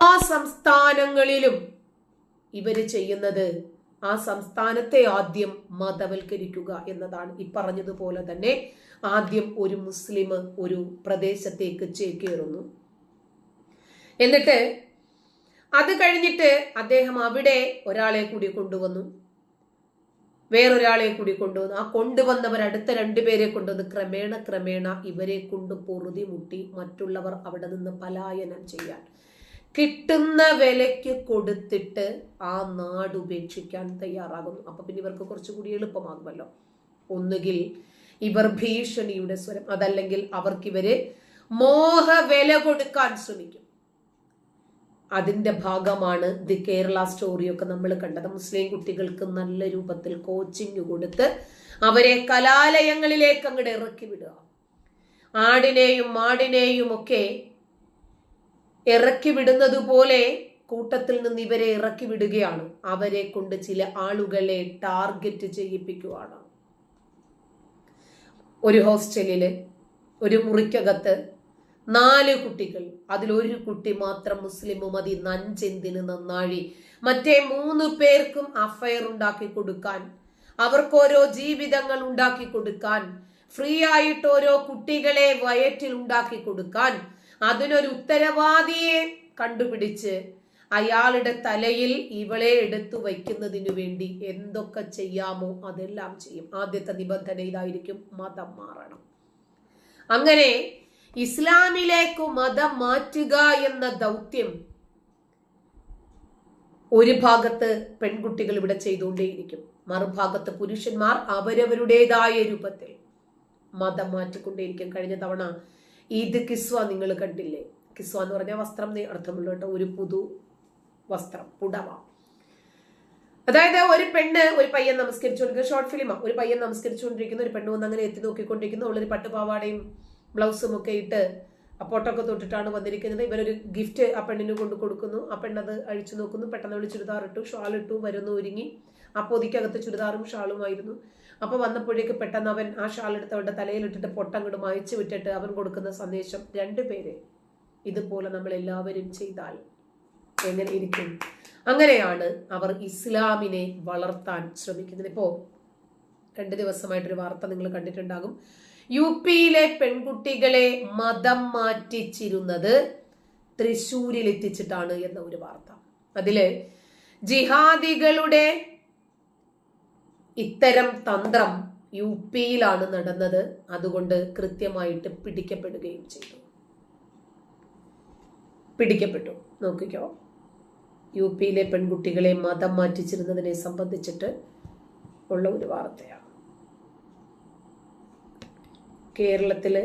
ആ സംസ്ഥാനങ്ങളിലും ഇവർ ചെയ്യുന്നത് ആ സംസ്ഥാനത്തെ ആദ്യം മതവൽക്കരിക്കുക എന്നതാണ്. ഈ പറഞ്ഞതുപോലെ തന്നെ ആദ്യം ഒരു മുസ്ലിം ഒരു പ്രദേശത്തേക്ക് ചേക്കേറുന്നു എന്നിട്ട് അത് കഴിഞ്ഞിട്ട് അദ്ദേഹം അവിടെ ഒരാളെ കൂടി കൊണ്ടുവന്നു. വേറൊരാളെ കൂടി കൊണ്ടുവന്നു. ആ കൊണ്ടുവന്നവർ അടുത്ത രണ്ടുപേരെ കൊണ്ടുവന്ന് ക്രമേണ ക്രമേണ ഇവരെ കൊണ്ട് പൊറുതി മുട്ടി മറ്റുള്ളവർ അവിടെ നിന്ന് പലായനം ചെയ്യാൻ. കിട്ടുന്ന വിലയ്ക്ക് കൊടുത്തിട്ട് ആ നാട് ഉപേക്ഷിക്കാൻ തയ്യാറാകുന്നു. അപ്പൊ പിന്നെ ഇവർക്ക് കുറച്ചുകൂടി എളുപ്പമാകുമല്ലോ. ഒന്നുകിൽ ഇവർ ഭീഷണിയുടെ സ്വരം അതല്ലെങ്കിൽ അവർക്കിവര് മോഹ വില കൊടുക്കാൻ ശ്രമിക്കും. അതിന്റെ ഭാഗമാണ് ദി കേരള സ്റ്റോറിയൊക്കെ നമ്മൾ കണ്ടത്. മുസ്ലിം കുട്ടികൾക്ക് നല്ല രൂപത്തിൽ കോച്ചിങ് കൊടുത്ത് അവരെ കലാലയങ്ങളിലേക്ക് അങ്ങോട്ട് ഇറക്കി വിടുക. ആടിനെയും മാടിനെയും ഒക്കെ ഇറക്കി വിടുന്നത് പോലെ കൂട്ടത്തിൽ നിന്ന് ഇവരെ ഇറക്കി വിടുകയാണ്. അവരെ കൊണ്ട് ചില ആളുകളെ ടാർഗറ്റ് ചെയ്യിപ്പിക്കുവാണ്. ഒരു ഹോസ്റ്റലിൽ ഒരു മുറിക്കകത്ത് നാല് കുട്ടികൾ. അതിലൊരു കുട്ടി മാത്രം മുസ്ലിം മതി നഞ്ചെന്തിന് നന്നാഴി. മറ്റേ മൂന്ന് പേർക്കും അഫയർ ഉണ്ടാക്കി കൊടുക്കാൻ അവർക്കോരോ ജീവിതങ്ങൾ ഉണ്ടാക്കി കൊടുക്കാൻ ഫ്രീ ആയിട്ട് ഓരോ കുട്ടികളെ വയറ്റിൽ ഉണ്ടാക്കി കൊടുക്കാൻ അതിനൊരു ഉത്തരവാദിയെ കണ്ടുപിടിച്ച് അയാളുടെ തലയിൽ ഇവളെ എടുത്തു വയ്ക്കുന്നതിനു വേണ്ടി എന്തൊക്കെ ചെയ്യാമോ അതെല്ലാം ചെയ്യും. ആദ്യത്തെ നിബന്ധന ഇതായിരിക്കും മതം മാറണം. അങ്ങനെ ഇസ്ലാമിലേക്ക് മതം മാറ്റുക എന്ന ദൗത്യം ഒരു ഭാഗത്ത് പെൺകുട്ടികൾ ഇവിടെ ചെയ്തുകൊണ്ടേയിരിക്കും. മറുഭാഗത്ത് പുരുഷന്മാർ അവരവരുടേതായ രൂപത്തിൽ മതം മാറ്റിക്കൊണ്ടേയിരിക്കും. കഴിഞ്ഞ തവണ ഈദ് കിസ്വ നിങ്ങൾ കണ്ടില്ലേ? കിസ്വ എന്ന് പറഞ്ഞാൽ വസ്ത്രം അർത്ഥമുള്ള ഒരു പുതു വസ്ത്രം പുടവ. അതായത് ഒരു പെണ്ണ് ഒരു പയ്യൻ നമസ്കരിച്ചുകൊണ്ടിരിക്കുന്ന ഷോർട്ട് ഫിലിം ഒരു പയ്യൻ നമസ്കരിച്ചുകൊണ്ടിരിക്കുന്ന ഒരു പെണ്ണ് വന്ന് അങ്ങനെ എത്തി നോക്കിക്കൊണ്ടിരിക്കുന്നു അവളൊരു പട്ടുപാവാടയും ബ്ലൗസും ഒക്കെ ഇട്ട് അപ്പോട്ടൊക്കെ പൊട്ടൊക്കെ തൊട്ടിട്ടാണ് വന്നിരിക്കുന്നത്. ഇവരൊരു ഗിഫ്റ്റ് ആ പെണ്ണിന് കൊണ്ട് കൊടുക്കുന്നു. ആ പെണ്ണത് അഴിച്ചു നോക്കുന്നു. പെട്ടെന്ന് അവൾ ചുരിദാർ ഇട്ടു ഷാൾ ഇട്ടു വരുന്നു ഒരുങ്ങി. ആ പൊതിക്കകത്ത് ചുരിദാറും ഷാളുമായിരുന്നു അപ്പൊ വന്നപ്പോഴേക്ക് പെട്ടെന്ന് അവൻ ആ ഷാൾ എടുത്ത് തലയിലിട്ടിട്ട് പൊട്ടങ്ങോട്ട് മായച്ചു വിട്ടിട്ട് അവൻ കൊടുക്കുന്ന സന്ദേശം രണ്ടുപേരെ ഇതുപോലെ നമ്മൾ എല്ലാവരും ചെയ്താൽ എങ്ങനെ ഇരിക്കും? അങ്ങനെയാണ് അവർ ഇസ്ലാമിനെ വളർത്താൻ ശ്രമിക്കുന്നത്. ഇപ്പോ രണ്ട് ദിവസമായിട്ടൊരു വാർത്ത നിങ്ങൾ കണ്ടിട്ടുണ്ടാകും. യു പിയിലെ പെൺകുട്ടികളെ മതം മാറ്റിച്ചിരുന്നത് തൃശൂരിൽ എത്തിച്ചിട്ടാണ് എന്ന ഒരു വാർത്ത. അതിൽ ജിഹാദികളുടെ ഇത്തരം തന്ത്രം യു പിയിലാണ് നടന്നത്. അതുകൊണ്ട് കൃത്യമായിട്ട് പിടിക്കപ്പെടുകയും ചെയ്തു. പിടിക്കപ്പെട്ടു. നോക്കിക്കോ. യു പിയിലെ പെൺകുട്ടികളെ മതം മാറ്റിച്ചിരുന്നതിനെ സംബന്ധിച്ചിട്ട് ഉള്ള ഒരു വാർത്തയാണ്. കേരളത്തിൽ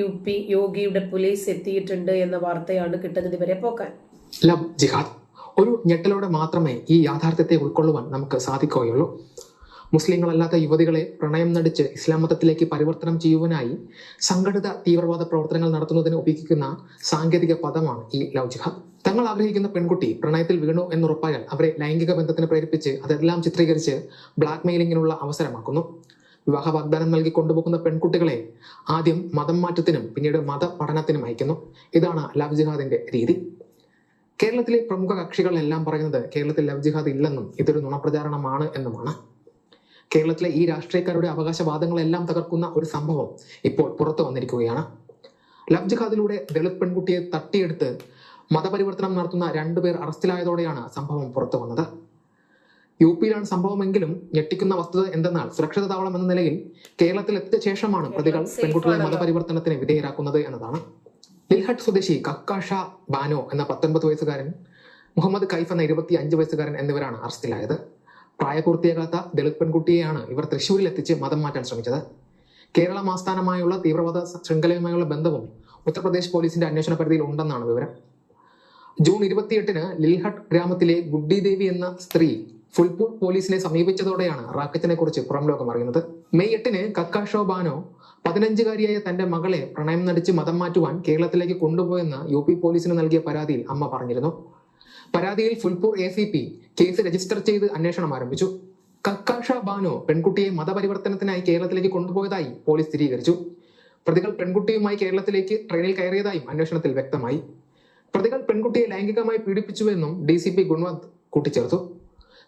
യു പി യോഗിയുടെ പോലീസ് എത്തിയിട്ടുണ്ട് എന്ന വാർത്തയാണ് കിട്ടുന്നത് ഇവരെ പോക്കാൻ. ജിഹാദ് ഒരു ഞെട്ടലോടെ മാത്രമേ ഈ യാഥാർത്ഥ്യത്തെ ഉൾക്കൊള്ളുവാൻ നമുക്ക് സാധിക്കുകയുള്ളൂ. മുസ്ലിങ്ങളല്ലാത്ത യുവതികളെ പ്രണയം നടിച്ച് ഇസ്ലാം മതത്തിലേക്ക് പരിവർത്തനം ചെയ്യുവാനായി സംഘടിത തീവ്രവാദ പ്രവർത്തനങ്ങൾ നടത്തുന്നതിന് ഉപയോഗിക്കുന്ന സാങ്കേതിക പദമാണ് ഈ ലവ് ജിഹാദ് തങ്ങൾ ആഗ്രഹിക്കുന്ന പെൺകുട്ടി പ്രണയത്തിൽ വീണു എന്നുറപ്പായാൽ അവരെ ലൈംഗിക ബന്ധത്തിന് പ്രേരിപ്പിച്ച് അതെല്ലാം ചിത്രീകരിച്ച് ബ്ലാക്ക് മെയിലിങ്ങിനുള്ള അവസരമാക്കുന്നു. വിവാഹ വാഗ്ദാനം നൽകി കൊണ്ടുപോകുന്ന പെൺകുട്ടികളെ ആദ്യം മതം മാറ്റത്തിനും പിന്നീട് മത പഠനത്തിനും അയക്കുന്നു. ഇതാണ് ലവ് ജിഹാദിന്റെ രീതി. കേരളത്തിലെ പ്രമുഖ കക്ഷികളെല്ലാം പറയുന്നത് കേരളത്തിൽ ലവ് ജിഹാദ് ഇല്ലെന്നും ഇതൊരു നുണപ്രചാരണമാണ് എന്നുമാണ്. കേരളത്തിലെ ഈ രാഷ്ട്രീയക്കാരുടെ അവകാശവാദങ്ങളെല്ലാം തകർക്കുന്ന ഒരു സംഭവം ഇപ്പോൾ പുറത്തു വന്നിരിക്കുകയാണ്. ലവ് ജിഹാദിലൂടെ ദളിത് പെൺകുട്ടിയെ തട്ടിയെടുത്ത് മതപരിവർത്തനം നടത്തുന്ന രണ്ടുപേർ അറസ്റ്റിലായതോടെയാണ് സംഭവം പുറത്തു വന്നത്. യു പിയിലാണ് സംഭവമെങ്കിലും ഞെട്ടിക്കുന്ന വസ്തുത എന്തെന്നാൽ സുരക്ഷിത താവളം എന്ന നിലയിൽ കേരളത്തിൽ എത്തിയ ശേഷമാണ് പ്രതികൾ പെൺകുട്ടികളെ മതപരിവർത്തനത്തിന് വിധേയരാക്കുന്നത് എന്നതാണ്. ദിൽഹട്ട് സ്വദേശി കക്കാഷ ബാനോ എന്ന പത്തൊൻപത് വയസ്സുകാരൻ മുഹമ്മദ് കൈഫ് എന്ന ഇരുപത്തി അഞ്ച് വയസ്സുകാരൻ എന്നിവരാണ് അറസ്റ്റിലായത്. പ്രായപൂർത്തിയാകാത്ത ദളിത് പെൺകുട്ടിയെയാണ് ഇവർ തൃശ്ശൂരിൽ എത്തിച്ച് മതം മാറ്റാൻ ശ്രമിച്ചത്. കേരളം ആസ്ഥാനമായുള്ള തീവ്രവാദ ശൃംഖലയുമായുള്ള ബന്ധവും ഉത്തർപ്രദേശ് പോലീസിന്റെ അന്വേഷണ പരിധിയിൽ ഉണ്ടെന്നാണ് വിവരം. ജൂൺ ഇരുപത്തിയെട്ടിന് ലിൽഹട്ട് ഗ്രാമത്തിലെ ഗുഡ്ഡി ദേവി എന്ന സ്ത്രീ ഫുൾപൂർ പോലീസിനെ സമീപിച്ചതോടെയാണ് റാക്കറ്റിനെ കുറിച്ച് പുറം ലോകം അറിയുന്നത്. മെയ് എട്ടിന് കക്കാഷോ ബാനോ പതിനഞ്ചുകാരിയായ തന്റെ മകളെ പ്രണയം നടിച്ച് മതം മാറ്റുവാൻ കേരളത്തിലേക്ക് കൊണ്ടുപോയെന്ന് യു പി പോലീസിന് നൽകിയ പരാതിയിൽ അമ്മ പറഞ്ഞിരുന്നു. പരാതിയിൽ Phulpur A C P case register ചെയ്ത് അന്വേഷണം ആരംഭിച്ചു. കക്കാഷ ബാനോ പെൺകുട്ടിയെ മതപരിവർത്തനത്തിനായി കേരളത്തിലേക്ക് കൊണ്ടുപോയതായി പോലീസ് സ്ഥിരീകരിച്ചു. പ്രതികൾ പെൺകുട്ടിയുമായി കേരളത്തിലേക്ക് ട്രെയിനിൽ കയറിയതായും അന്വേഷണത്തിൽ വ്യക്തമായി. പ്രതികൾ പെൺകുട്ടിയെ ലൈംഗികമായി പീഡിപ്പിച്ചുവെന്നും ഡി സി പി ഗുൺവന്ത് കൂട്ടിച്ചേർത്തു.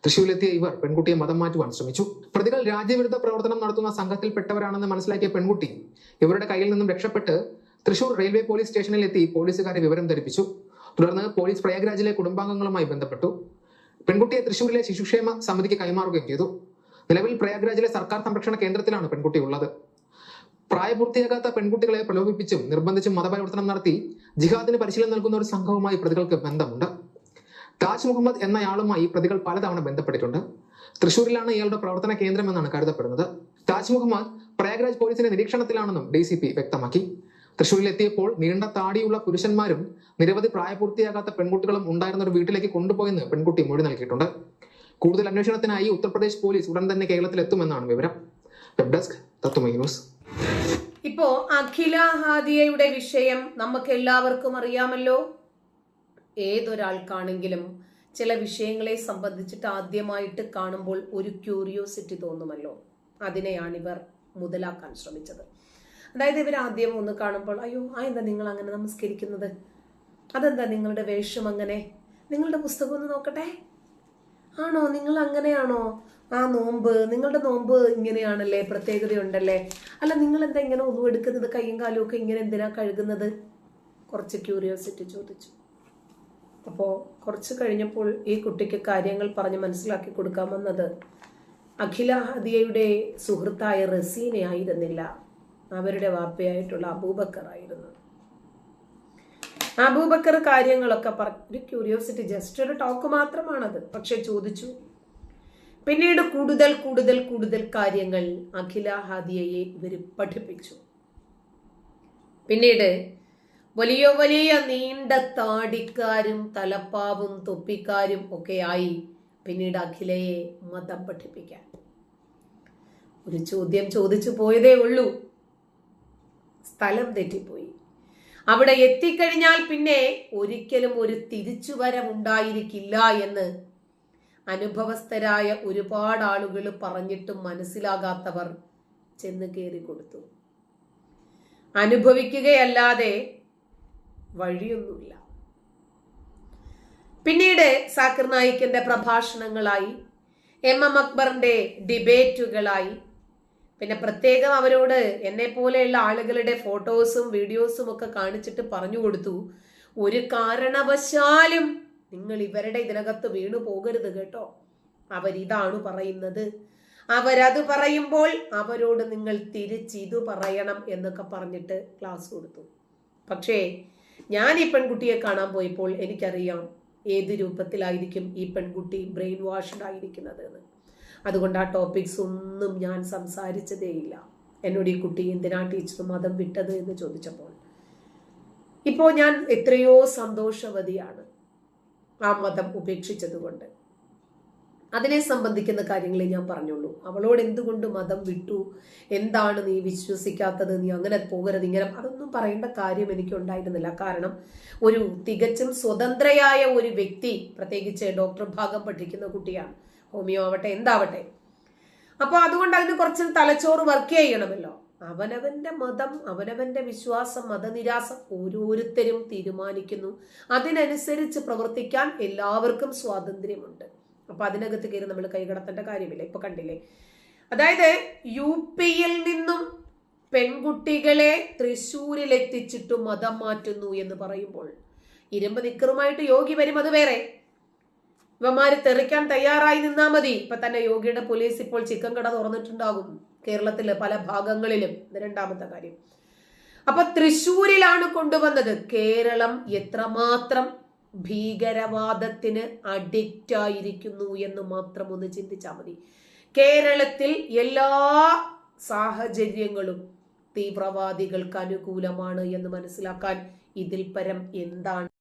തൃശൂരിലെത്തിയ ഇവർ പെൺകുട്ടിയെ മതം മാറ്റുവാൻ ശ്രമിച്ചു. പ്രതികൾ രാജ്യവിരുദ്ധ പ്രവർത്തനം നടത്തുന്ന സംഘത്തിൽപ്പെട്ടവരാണെന്ന് മനസ്സിലാക്കിയ പെൺകുട്ടി ഇവരുടെ കയ്യിൽ നിന്നും രക്ഷപ്പെട്ട് തൃശൂർ റെയിൽവേ പോലീസ് സ്റ്റേഷനിലെത്തി പോലീസുകാരെ വിവരം ധരിപ്പിച്ചു. തുടർന്ന് പോലീസ് പ്രയാഗ്രാജിലെ കുടുംബാംഗങ്ങളുമായി ബന്ധപ്പെട്ടു. പെൺകുട്ടിയെ തൃശൂരിലെ ശിശുക്ഷേമ സമിതിക്ക് കൈമാറുകയും ചെയ്തു. നിലവിൽ പ്രയാഗ്രാജിലെ സർക്കാർ സംരക്ഷണ കേന്ദ്രത്തിലാണ് പെൺകുട്ടി ഉള്ളത്. പ്രായപൂർത്തിയാകാത്ത പെൺകുട്ടികളെ പ്രലോഭിപ്പിച്ചും നിർബന്ധിച്ചും മതപരിവർത്തനം നടത്തി ജിഹാദിന് പരിശീലനം നൽകുന്ന ഒരു സംഘവുമായി പ്രതികൾക്ക് ബന്ധമുണ്ട്. താജ് മുഹമ്മദ് എന്നയാളുമായി പ്രതികൾ പലതവണ ബന്ധപ്പെട്ടിട്ടുണ്ട്. തൃശൂരിലാണ് ഇയാളുടെ പ്രവർത്തന കേന്ദ്രമെന്നാണ് കരുതപ്പെടുന്നത്. താജ് മുഹമ്മദ് പ്രയാഗ്രാജ് പോലീസിന്റെ നിരീക്ഷണത്തിലാണെന്നും ഡി വ്യക്തമാക്കി. തൃശൂരിലെത്തിയപ്പോൾ നീണ്ട താടിയുള്ള പുരുഷന്മാരും നിരവധി പ്രായപൂർത്തിയാകാത്ത പെൺകുട്ടികളും ഉണ്ടായിരുന്ന ഒരു വീട്ടിലേക്ക് കൊണ്ടുപോയെന്ന് പെൺകുട്ടി മൊഴി നൽകിയിട്ടുണ്ട്. കൂടുതൽ അന്വേഷണത്തിനായി ഉത്തർപ്രദേശ് പോലീസ് ഉടൻ തന്നെ കേരളത്തിൽ എത്തുമെന്നാണ് വിവരം. Web desk Tatwamayi news. ഇപ്പോ അഖില ഹാദിയയുടെ വിഷയം നമുക്ക് എല്ലാവർക്കും അറിയാമല്ലോ. ഏതൊരാൾക്കാണെങ്കിലും ചില വിഷയങ്ങളെ സംബന്ധിച്ചിട്ട് ആദ്യമായിട്ട് കാണുമ്പോൾ ഒരു ക്യൂരിയോസിറ്റി തോന്നുമല്ലോ. അതിനെയാണിവർ മുതലാക്കാൻ ശ്രമിച്ചത്. അതായത് ഇവർ ആദ്യം ഒന്ന് കാണുമ്പോൾ അയ്യോ ആ എന്താ നിങ്ങൾ അങ്ങനെ നമസ്കരിക്കുന്നത്? അതെന്താ നിങ്ങളുടെ വേഷം അങ്ങനെ? നിങ്ങളുടെ പുസ്തകം ഒന്ന് നോക്കട്ടെ? ആണോ? നിങ്ങൾ അങ്ങനെയാണോ? ആ നോമ്പ് നിങ്ങളുടെ നോമ്പ് ഇങ്ങനെയാണല്ലേ? പ്രത്യേകതയുണ്ടല്ലേ? അല്ല നിങ്ങൾ എന്താ ഇങ്ങനെ ഒന്നും എടുക്കുന്നത്? കയ്യും കാലും ഒക്കെ ഇങ്ങനെ എന്തിനാ കഴുകുന്നത്? കുറച്ച് ക്യൂരിയോസിറ്റി ചോദിച്ചു. അപ്പോൾ കുറച്ച് കഴിഞ്ഞപ്പോൾ ഈ കുട്ടിക്ക് കാര്യങ്ങൾ പറഞ്ഞ് മനസ്സിലാക്കി കൊടുക്കാമെന്നത് അഖില ഹദിയയുടെ സുഹൃത്തായ റസീനെ ആയിരുന്നില്ല അവരുടെ വാപ്പയായിട്ടുള്ള അബൂബക്കർ ആയിരുന്നു അബൂബക്കർ കാര്യങ്ങളൊക്കെ ഒരു ക്യൂരിയോസിറ്റി ജസ്റ്റ് ഒരു ടോക്ക് മാത്രമാണത്. പക്ഷെ ചോദിച്ചു പിന്നീട് കൂടുതൽ കൂടുതൽ കൂടുതൽ കാര്യങ്ങൾ അഖില ഹാദിയയെ ഇവർ പഠിപ്പിച്ചു. പിന്നീട് വലിയ വലിയ നീണ്ട താടിക്കാരും തലപ്പാവും തൊപ്പിക്കാരും ഒക്കെയായി പിന്നീട് അഖിലയെ മതം പഠിപ്പിക്കാൻ. ഒരു ചോദ്യം ചോദിച്ചു പോയതേ ഉള്ളൂ. സ്ഥലം തെറ്റിപ്പോയി. അവിടെ എത്തിക്കഴിഞ്ഞാൽ പിന്നെ ഒരിക്കലും ഒരു തിരിച്ചുവരവുണ്ടായിരിക്കില്ല എന്ന് അനുഭവസ്ഥരായ ഒരുപാട് ആളുകൾ പറഞ്ഞിട്ടും മനസ്സിലാകാത്തവർ ചെന്ന് കയറി കൊടുത്തു. അനുഭവിക്കുകയല്ലാതെ വഴിയൊന്നുമില്ല. പിന്നീട് സാക്കിർ നായിക്കിന്റെ പ്രഭാഷണങ്ങളായി എം എം അക്ബറിന്റെ ഡിബേറ്റുകളായി പിന്നെ പ്രത്യേകം അവരോട് എന്നെ പോലെയുള്ള ആളുകളുടെ ഫോട്ടോസും വീഡിയോസും ഒക്കെ കാണിച്ചിട്ട് പറഞ്ഞു കൊടുത്തു. ഒരു കാരണവശാലും നിങ്ങൾ ഇവരുടെ ഇതിനകത്ത് വീണു പോകരുത് കേട്ടോ. അവരിതാണ് പറയുന്നത്. അവരത് പറയുമ്പോൾ അവരോട് നിങ്ങൾ തിരിച്ചിതു പറയണം എന്നൊക്കെ പറഞ്ഞിട്ട് ക്ലാസ് കൊടുത്തു. പക്ഷേ ഞാൻ ഈ പെൺകുട്ടിയെ കാണാൻ പോയപ്പോൾ എനിക്കറിയാം ഏത് രൂപത്തിലായിരിക്കും ഈ പെൺകുട്ടി ബ്രെയിൻ വാഷ്ഡ് ആയിരിക്കുന്നത് എന്ന്. അതുകൊണ്ട് ആ ടോപ്പിക്സ് ഒന്നും ഞാൻ സംസാരിച്ചതേയില്ല എന്നോട് ഈ കുട്ടി എന്തിനാ ടീച്ചർ മതം വിട്ടത് എന്ന് ചോദിച്ചപ്പോൾ ഇപ്പോൾ ഞാൻ എത്രയോ സന്തോഷവതിയാണ് ആ മതം ഉപേക്ഷിച്ചതുകൊണ്ട്. അതിനെ സംബന്ധിക്കുന്ന കാര്യങ്ങളെ ഞാൻ പറഞ്ഞുള്ളൂ. അവളോട് എന്തുകൊണ്ട് മതം വിട്ടു? എന്താണ് നീ വിശ്വസിക്കാത്തത്? നീ അങ്ങനെ പോകരുത് ഇങ്ങനെ അതൊന്നും പറയേണ്ട കാര്യം എനിക്ക് ഉണ്ടായിരുന്നില്ല. കാരണം ഒരു തികച്ചും സ്വതന്ത്രയായ ഒരു വ്യക്തി പ്രത്യേകിച്ച് ഡോക്ടർ ഭാഗം പഠിക്കുന്ന കുട്ടിയാണ് ഹോമിയോ ആവട്ടെ എന്താവട്ടെ. അപ്പോൾ അതുകൊണ്ട് അതിന് കുറച്ച് തലച്ചോറ് വർക്ക് ചെയ്യണമല്ലോ. അവനവന്റെ മതം അവനവന്റെ വിശ്വാസം മതനിരാസം ഓരോരുത്തരും തീരുമാനിക്കുന്നു. അതിനനുസരിച്ച് പ്രവർത്തിക്കാൻ എല്ലാവർക്കും സ്വാതന്ത്ര്യമുണ്ട്. അപ്പൊ അതിനകത്ത് കയറി നമ്മൾ കൈകടത്തേണ്ട കാര്യമില്ല. ഇപ്പൊ കണ്ടില്ലേ? അതായത് യു പിയിൽ നിന്നും പെൺകുട്ടികളെ തൃശ്ശൂരിലെത്തിച്ചിട്ട് മതം മാറ്റുന്നു എന്ന് പറയുമ്പോൾ ഇരുമ്പ് നിക്കറുമായിട്ട് യോഗി വരും അത് വേറെ. ഇവന്മാര് തെറിക്കാൻ തയ്യാറായി നിന്നാ മതി. ഇപ്പൊ തന്നെ യോഗിയുടെ പോലീസ് ഇപ്പോൾ ചിക്കൻ കട തുറന്നിട്ടുണ്ടാകും. കേരളത്തിലെ പല ഭാഗങ്ങളിലും. രണ്ടാമത്തെ കാര്യം. അപ്പൊ തൃശൂരിലാണ് കൊണ്ടുവന്നത്. കേരളം എത്രമാത്രം ഭീകരവാദത്തിന് അഡിക്റ്റ് ആയിരിക്കുന്നു എന്ന് മാത്രം ഒന്ന് ചിന്തിച്ചാൽ മതി. കേരളത്തിൽ എല്ലാ സാഹചര്യങ്ങളും തീവ്രവാദികൾക്ക് അനുകൂലമാണ് എന്ന് മനസ്സിലാക്കാൻ ഇതിൽ പരം എന്താണ്